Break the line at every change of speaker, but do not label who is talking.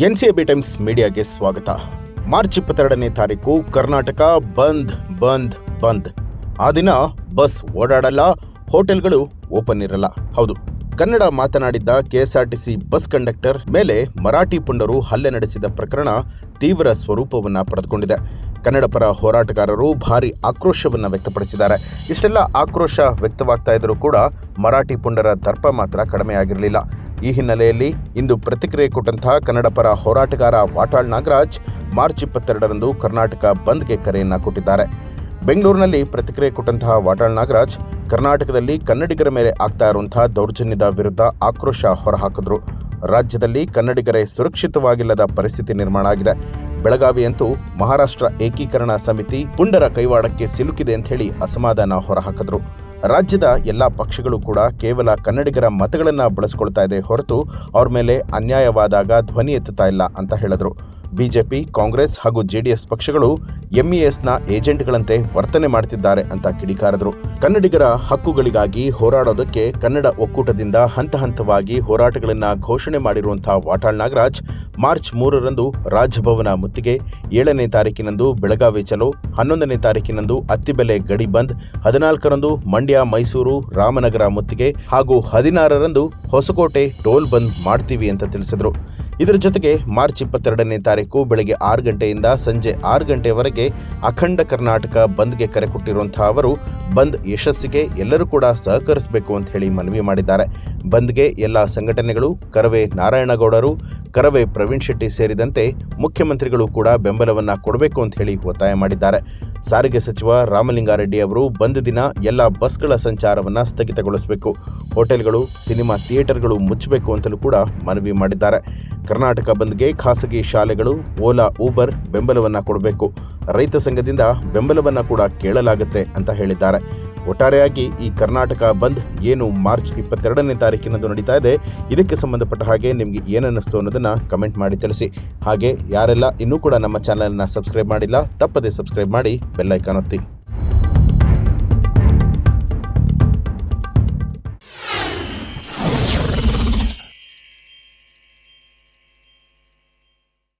ಎನ್ಸಿಎಬಿ times ಮೀಡಿಯಾಗೆ ಸ್ವಾಗತ. March ಇಪ್ಪತ್ತೆರಡನೇ ತಾರೀಕು ಕರ್ನಾಟಕ ಬಂದ್ ಬಂದ್ ಬಂದ್. ಆ ದಿನ ಬಸ್ ಓಡಾಡಲ್ಲ, ಹೋಟೆಲ್ಗಳು ಓಪನ್ ಇರಲ್ಲ. ಹೌದು. ಕನ್ನಡ ಮಾತನಾಡಿದ್ದ ಕೆಎಸ್ಆರ್ಟಿಸಿ ಬಸ್ ಕಂಡಕ್ಟರ್ ಮೇಲೆ ಮರಾಠಿ ಪುಂಡರು ಹಲ್ಲೆ ನಡೆಸಿದ ಪ್ರಕರಣ ತೀವ್ರ ಸ್ವರೂಪವನ್ನು ಪಡೆದುಕೊಂಡಿದೆ. ಕನ್ನಡ ಪರ ಹೋರಾಟಗಾರರು ಭಾರಿ ಆಕ್ರೋಶವನ್ನು ವ್ಯಕ್ತಪಡಿಸಿದ್ದಾರೆ. ಇಷ್ಟೆಲ್ಲ ಆಕ್ರೋಶ ವ್ಯಕ್ತವಾಗ್ತಾ ಇದ್ದರೂ ಕೂಡ ಮರಾಠಿ ಪುಂಡರ ದರ್ಪ ಮಾತ್ರ ಕಡಿಮೆಯಾಗಿರಲಿಲ್ಲ. ಈ ಹಿನ್ನೆಲೆಯಲ್ಲಿ ಇಂದು ಪ್ರತಿಕ್ರಿಯೆ ಕೊಟ್ಟಂತಹ ಕನ್ನಡ ಪರ ಹೋರಾಟಗಾರ ವಾಟಾಳ್ ನಾಗರಾಜ್ ಮಾರ್ಚ್ ಇಪ್ಪತ್ತೆರಡರಂದು ಕರ್ನಾಟಕ ಬಂದ್ಗೆ ಕರೆಯನ್ನ ಕೊಟ್ಟಿದ್ದಾರೆ. ಬೆಂಗಳೂರಿನಲ್ಲಿ ಪ್ರತಿಕ್ರಿಯೆ ಕೊಟ್ಟಂತಹ ವಾಟಾಳ್ ನಾಗರಾಜ್ ಕರ್ನಾಟಕದಲ್ಲಿ ಕನ್ನಡಿಗರ ಮೇಲೆ ಆಗ್ತಾ ಇರುವಂತಹ ದೌರ್ಜನ್ಯದ ವಿರುದ್ಧ ಆಕ್ರೋಶ ಹೊರಹಾಕಿದ್ರು. ರಾಜ್ಯದಲ್ಲಿ ಕನ್ನಡಿಗರೇ ಸುರಕ್ಷಿತವಾಗಿಲ್ಲದ ಪರಿಸ್ಥಿತಿ ನಿರ್ಮಾಣ ಆಗಿದೆ. ಬೆಳಗಾವಿಯಂತೂ ಮಹಾರಾಷ್ಟ್ರ ಏಕೀಕರಣ ಸಮಿತಿ ಪುಂಡರ ಕೈವಾಡಕ್ಕೆ ಸಿಲುಕಿದೆ ಅಂತ ಹೇಳಿ ಅಸಮಾಧಾನ ಹೊರಹಾಕಿದ್ರು. ರಾಜ್ಯದ ಎಲ್ಲ ಪಕ್ಷಗಳು ಕೂಡ ಕೇವಲ ಕನ್ನಡಿಗರ ಮತಗಳನ್ನು ಬಳಸ್ಕೊಳ್ತಾ ಇದೆ ಹೊರತು ಅವ್ರ ಮೇಲೆ ಅನ್ಯಾಯವಾದಾಗ ಧ್ವನಿ ಎತ್ತುತ್ತಾ ಇಲ್ಲ ಅಂತ ಹೇಳಿದ್ರು. ಬಿಜೆಪಿ, ಕಾಂಗ್ರೆಸ್ ಹಾಗೂ ಜೆಡಿಎಸ್ ಪಕ್ಷಗಳು ಎಂಇಎಸ್ನ ಏಜೆಂಟ್ಗಳಂತೆ ವರ್ತನೆ ಮಾಡ್ತಿದ್ದಾರೆ ಅಂತ ಕಿಡಿಕಾರದರು. ಕನ್ನಡಿಗರ ಹಕ್ಕುಗಳಿಗಾಗಿ ಹೋರಾಡೋದಕ್ಕೆ ಕನ್ನಡ ಒಕ್ಕೂಟದಿಂದ ಹಂತ ಹಂತವಾಗಿ ಹೋರಾಟಗಳನ್ನು ಘೋಷಣೆ ಮಾಡಿರುವಂತಹ ವಾಟಾಳ್ ನಾಗರಾಜ್ ಮಾರ್ಚ್ ಮೂರರಂದು ರಾಜಭವನ ಮುತ್ತಿಗೆ, ಏಳನೇ ತಾರೀಕಿನಂದು ಬೆಳಗಾವಿ ಚಲೋ, ಹನ್ನೊಂದನೇ ತಾರೀಕಿನಂದು ಅತ್ತಿಬೆಲೆ ಗಡಿ ಬಂದ್, ಹದಿನಾಲ್ಕರಂದು ಮಂಡ್ಯ, ಮೈಸೂರು, ರಾಮನಗರ ಮುತ್ತಿಗೆ ಹಾಗೂ ಹದಿನಾರರಂದು ಹೊಸಕೋಟೆ ಟೋಲ್ ಬಂದ್ ಮಾಡ್ತೀವಿ ಅಂತ ತಿಳಿಸಿದರು. ಇದರ ಜೊತೆಗೆ ಮಾರ್ಚ್ ಇಪ್ಪತ್ತೆರಡನೇ ತಾರೀಕು ಬೆಳಗ್ಗೆ ಆರು ಗಂಟೆಯಿಂದ ಸಂಜೆ ಆರು ಗಂಟೆವರೆಗೆ ಅಖಂಡ ಕರ್ನಾಟಕ ಬಂದ್ಗೆ ಕರೆ ಕೊಟ್ಟಿರುವಂತಹ ಅವರು ಬಂದ್ ಯಶಸ್ಸಿಗೆ ಎಲ್ಲರೂ ಕೂಡ ಸಹಕರಿಸಬೇಕು ಅಂತ ಹೇಳಿ ಮನವಿ ಮಾಡಿದ್ದಾರೆ. ಬಂದ್ಗೆ ಎಲ್ಲ ಸಂಘಟನೆಗಳು, ಕರವೇ ನಾರಾಯಣಗೌಡರು ಕರವೇ ಪ್ರವೀಣ್ ಶೆಟ್ಟಿ ಸೇರಿದಂತೆ ಮುಖ್ಯಮಂತ್ರಿಗಳು ಕೂಡ ಬೆಂಬಲವನ್ನ ಕೊಡಬೇಕು ಅಂತ ಹೇಳಿ ಒತ್ತಾಯ ಮಾಡಿದ್ದಾರೆ. ಸಾರಿಗೆ ಸಚಿವ ರಾಮಲಿಂಗಾರೆಡ್ಡಿ ಅವರು ಬಂದ ದಿನ ಎಲ್ಲ ಬಸ್ಗಳ ಸಂಚಾರವನ್ನ ಸ್ಥಗಿತಗೊಳಿಸಬೇಕು. ಹೋಟೆಲ್ಗಳು, ಸಿನಿಮಾ ಥಿಯೇಟರ್ಗಳು ಮುಚ್ಚಬೇಕು ಅಂತಲೂ ಕೂಡ ಮನವಿ ಮಾಡಿದ್ದಾರೆ. ಕರ್ನಾಟಕ ಬಂದ್ಗೆ ಖಾಸಗಿ ಶಾಲೆಗಳು, ಓಲಾ, ಊಬರ್ ಬೆಂಬಲವನ್ನ ಕೊಡಬೇಕು. ರೈತ ಸಂಘದಿಂದ ಬೆಂಬಲವನ್ನ ಕೂಡ ಕೇಳಲಾಗುತ್ತೆ ಅಂತ ಹೇಳಿದ್ದಾರೆ. ಒಟ್ಟಾರೆಯಾಗಿ ಈ ಕರ್ನಾಟಕ ಬಂದ್ ಏನು ಮಾರ್ಚ್ ಇಪ್ಪತ್ತೆರಡನೇ ತಾರೀಕಿನಂದು ನಡೀತಾ ಇದೆ, ಇದಕ್ಕೆ ಸಂಬಂಧಪಟ್ಟ ಹಾಗೆ ನಿಮಗೆ ಏನನ್ನಿಸ್ತು ಅನ್ನೋದನ್ನ ಕಮೆಂಟ್ ಮಾಡಿ ತಿಳಿಸಿ. ಹಾಗೆ ಯಾರೆಲ್ಲ ಇನ್ನೂ ಕೂಡ ನಮ್ಮ ಚಾನಲ್ನ ಸಬ್ಸ್ಕ್ರೈಬ್ ಮಾಡಿಲ್ಲ, ತಪ್ಪದೆ ಸಬ್ಸ್ಕ್ರೈಬ್ ಮಾಡಿ ಬೆಲ್ಲೈಕಾನ್ ಒತ್ತಿ.